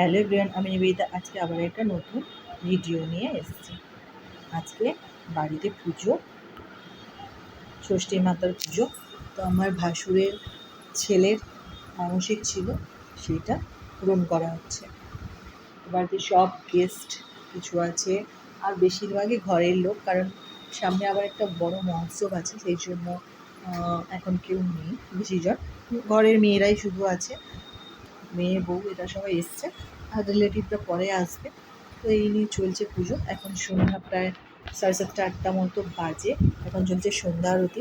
Hello everyone, আমি নিবেদিতা। আজকে আবার একটা নতুন ভিডিও নিয়ে এসেছি। আজকে বাড়িতে পুজো ষষ্ঠী মাতার পুজো। তো আমার ভাসুরের ছেলের মানসিক ছিল, সেটা পূরণ করা হচ্ছে। বাড়িতে সব গেস্ট কিছু আছে, আর বেশিরভাগই ঘরের লোক, কারণ সামনে আবার একটা বড় মহোৎসব আছে, সেই জন্য এখন কেউ নেই, বেশিজন। ঘরের মেয়েরাই শুধু আছে। মেয়ে বউ, এরা সবাই এসছে। আর রিলেটিভরা পরে আসবে। তো এই নিয়ে চলছে পুজো। এখন সন্ধ্যা প্রায় সাড়ে সাতটা, আটটা মতো বাজে। এখন চলছে সন্ধ্যা আরতি।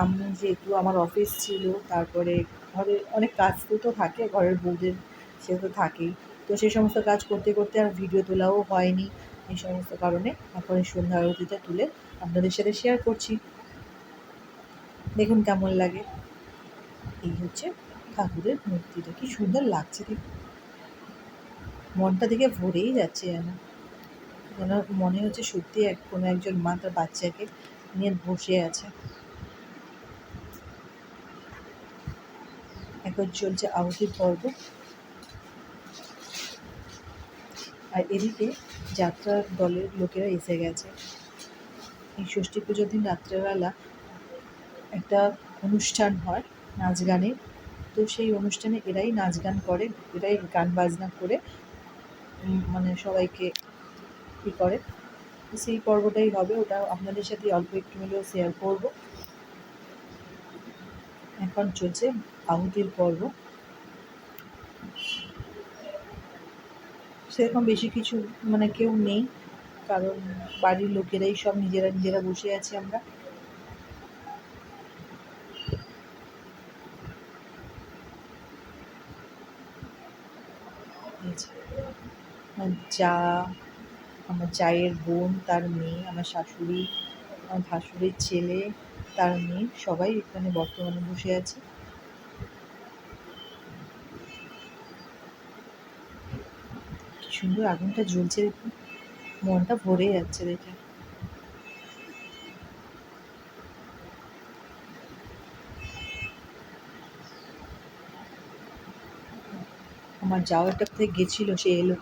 আমি যেহেতু আমার অফিস ছিল, তারপরে ঘরে অনেক কাজ তো থাকে, ঘরের বউদের সে তো থাকেই। তো সেই সমস্ত কাজ করতে করতে আর ভিডিও তোলাও হয়নি এই সমস্ত কারণে। এখন সন্ধ্যা আরতিটা তুলে আপনাদের সাথে শেয়ার করছি। দেখুন কেমন লাগে। এই হচ্ছে ঠাকুরের মূর্তিটা কি সুন্দর লাগছে দেখুন মনটা দেখে ভরেই যাচ্ছে যেন। যেন মনে হচ্ছে সত্যি এক কোনো একজন মা তার বাচ্চাকে নিয়ে বসে আছে। এখন চলছে আহুতির পর্ব। আর এদিকে যাত্রার দলের লোকেরা এসে গেছে। এই ষষ্ঠী পুজোর দিন রাত্রেবেলা একটা অনুষ্ঠান হয় নাচ গানের। তো সেই অনুষ্ঠানে এরাই নাচ গান করে, এরাই গান বাজনা করে মানে সবাইকে ই করে। সেই পর্বটাই হবে, ওটা আপনাদের সাথে অল্প একটু হলেও শেয়ার করব। এখন চলছে আহুতির পর্ব। সেরকম বেশি কিছু মানে কেউ নেই, কারণ বাড়ির লোকেরাই সব নিজেরা নিজেরা বসে আছি আমরা এই যে, আমার যা, আমার জায়ের বোন, তার মেয়ে, আমার শাশুড়ি, আমার ভাসুরের ছেলে, তার মেয়ে, সবাই এখানে বর্তমানে বসে আছে। কি সুন্দর আগুনটা জ্বলছে দেখুন। মনটা ভরে যাচ্ছে দেখে। আমার যাওয়ার কোথায় গেছিল, সে এলো।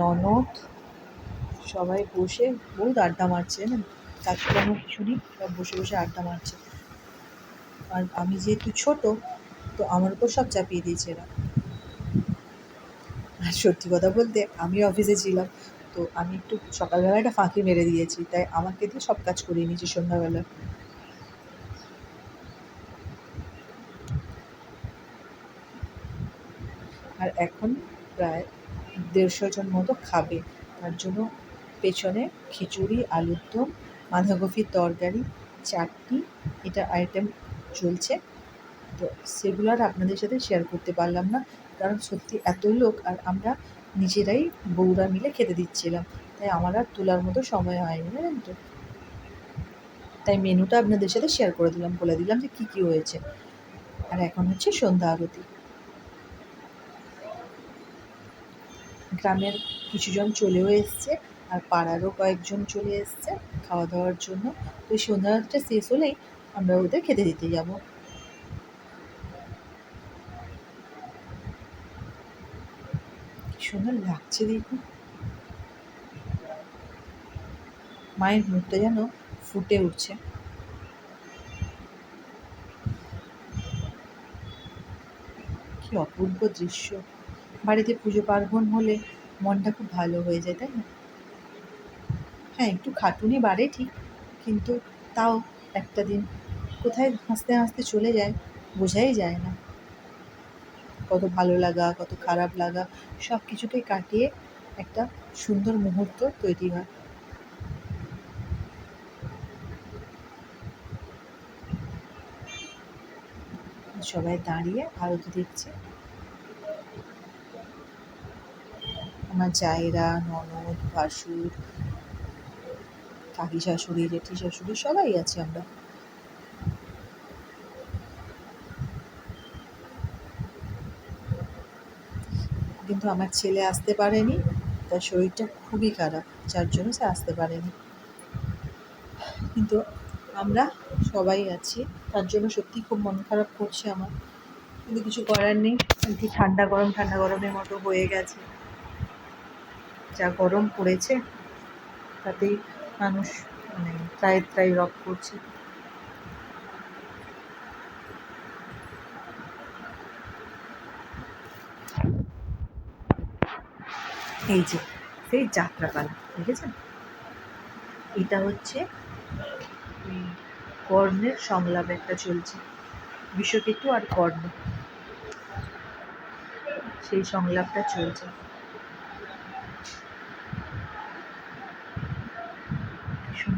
ননদ, সবাই বসে বহুত আড্ডা মারছে তার কোনো কিছু নেই সব বসে বসে আড্ডা মারছে। আর আমি যেহেতু ছোট, তো আমার উপর সব চাপিয়ে দিয়েছে এরা। আর সত্যি কথা বলতে, আমি অফিসে ছিলাম, তো আমি একটু সকালবেলা একটা ফাঁকি মেরে দিয়েছি, তাই আমাকে দিয়ে সব কাজ করিয়ে নিয়েছি সন্ধ্যাবেলা। আর এখন প্রায় দেড়শো জন মতো খাবে। তার জন্য পেছনে খিচুড়ি, আলুর দম, বাঁধাকপির তরকারি, চাটনি, এটা আইটেম চলছে। তো সেগুলো আর আপনাদের সাথে শেয়ার করতে পারলাম না, কারণ সত্যি এত লোক আর আমরা নিজেরাই বউরা মিলে খেতে দিচ্ছিলাম। তাই আমার আর তোলার মতো সময় হয়নি, জানেন তো? তাই মেনুটা আপনাদের সাথে শেয়ার করে দিলাম, বলে দিলাম যে কী কী হয়েছে। আর এখন হচ্ছে সন্ধ্যা আরতি। গ্রামের কিছুজন চলেও এসছে আর পাড়ারও কয়েকজন চলে এসছে খাওয়া দাওয়ার জন্য ওই সন্ধ্যা আরতিটা শেষ হলেই আমরা ওদের খেতে দিতে যাব। সুন্দর লাগছে দেখুন। মায়ের মুখটা যেন ফুটে উঠছে। কি অপূর্ব দৃশ্য। বাড়িতে পুজো পার্বণ হলে মনটা খুব ভালো হয়ে যায়, তাই না? হ্যাঁ একটু খাটুনি বাড়ে ঠিক, কিন্তু তাও একটা দিন কোথায় হাসতে হাসতে চলে যায়, বোঝাই যায় না। কত ভালো লাগা, কত খারাপ লাগা, সব কিছুকে কাটিয়ে একটা সুন্দর মুহূর্ত তৈরি হয়। সবাই দাঁড়িয়ে আরতি দেখছে। আমার জায়েরা, ননদ, ভাসুর কাকি শাশুড়ি জেঠি শাশুড়ি সবাই আছি আমরা। কিন্তু আমার ছেলে আসতে পারেনি, তার শরীরটা খুবই খারাপ, যার জন্য সে আসতে পারেনি। কিন্তু আমরা সবাই আছি, তার জন্য সত্যি খুব মন খারাপ করছে আমার। কিন্তু কিছু করার নেই ঠান্ডা গরম, ঠান্ডা গরমের মতো হয়ে গেছে। যা গরম পড়েছে, তাতেই মানুষ মানে ত্রাই ত্রাই রব করছে। এই যে, সেই যাত্রাপালা, দেখেছেন? এটা হচ্ছে কর্ণের সংলাপ একটা চলছে, বিশ্বকেতু আর কর্ণ। সেই সংলাপটা চলছে।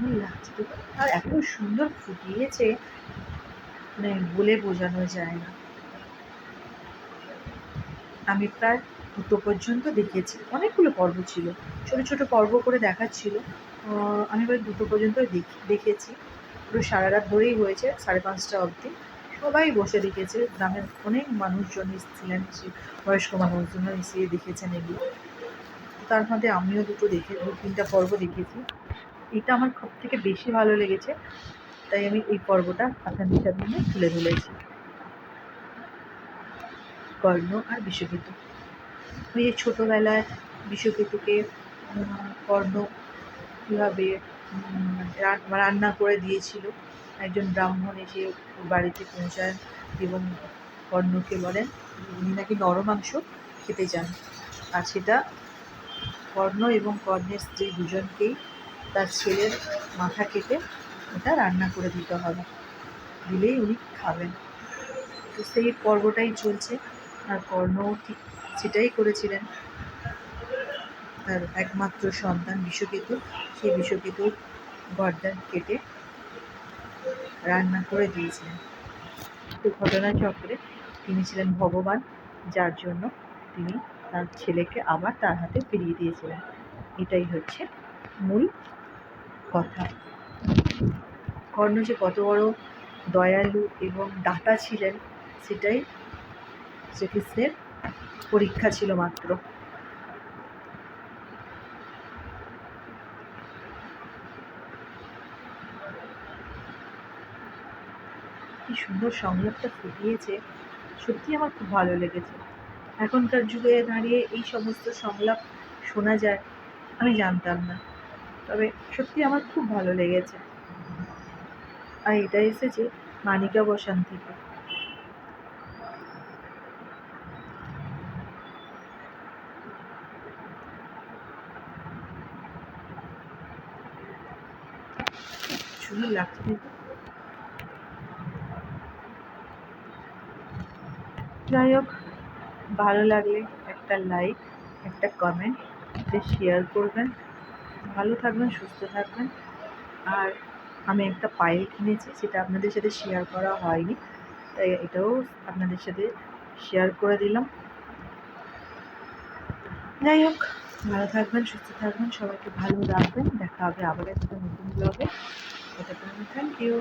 কি লাগছে তো। আর এত সুন্দর ফুটিয়েছে মানে বলে বোঝানো যায় না। আমি প্রায় দুটো পর্যন্ত দেখেছি। অনেকগুলো পর্ব ছিল, ছোট ছোট পর্ব করে দেখাচ্ছিল। আমি প্রায় দুটো পর্যন্ত দেখি- দেখেছি। পুরো সারা রাত ধরেই হয়েছে, সাড়ে পাঁচটা অবধি। সবাই বসে দেখেছে। গ্রামের অনেক মানুষজন এসেছিলেন বয়স্ক মানুষজন এসে দেখেছেন এগুলো। তার মধ্যে আমিও দুটো দেখে দু তিনটা পর্ব দেখেছি। এটা আমার সব থেকে বেশি ভালো লেগেছে। তাই আমি এই পর্বটা আপনাদের সামনে তুলে ধরেছি। কর্ণ আর বিশ্বকেতু। ওই যে ছোটোবেলায় বিশ্বকেতুকে কর্ণ কীভাবে রান্না করে দিয়েছিল। একজন ব্রাহ্মণ এসে বাড়িতে পৌঁছায় এবং কর্ণকে বলেন, উনি নাকি নরমাংস খেতে চান। আর সেটা কর্ণ এবং কর্ণের স্ত্রী দুজনকেই তার ছেলের মাথা কেটে ওটা রান্না করে দিতে হবে। দিলেই উনি খাবেন। তো সেই পর্বটাই চলছে। আর কর্ণও ঠিক সেটাই করেছিলেন। তার একমাত্র সন্তান বিশ্বকেতু, সেই বিশ্বকেতুর গর্দান কেটে রান্না করে দিয়েছিলেন। তো ঘটনাচক্রে তিনি ছিলেন ভগবান, যার জন্য তিনি তার ছেলেকে আবার তার হাতে ফিরিয়ে দিয়েছিলেন। এটাই হচ্ছে মূল কথা। কর্ণ যে কত বড় দয়ালু এবং দাতা ছিলেন, সেটাই শ্রীকৃষ্ণের পরীক্ষা ছিল মাত্র। কি সুন্দর সংলাপটা ফুটিয়েছে। সত্যি আমার খুব ভালো লেগেছে। এখনকার যুগে দাঁড়িয়ে এই সমস্ত সংলাপ শোনা যায়, আমি জানতাম না। তবে সত্যি আমার খুব ভালো লেগেছে। আর এটা এসেছে মানিকা বসান থেকে। লাগছে। যাই হোক, ভালো লাগলে একটা লাইক একটা কমেন্ট শেয়ার করবেন। ভালো থাকবেন, সুস্থ থাকবেন। আর আমি একটা পায়েল কিনেছি, সেটা আপনাদের সাথে শেয়ার করা হয়নি। তাই এটাও আপনাদের সাথে শেয়ার করে দিলাম। যাই হোক, ভালো থাকবেন, সুস্থ থাকবেন, সবাইকে ভালো রাখবেন। দেখা হবে আবার একটা নতুন ব্লগে এটা থ্যাংক ইউ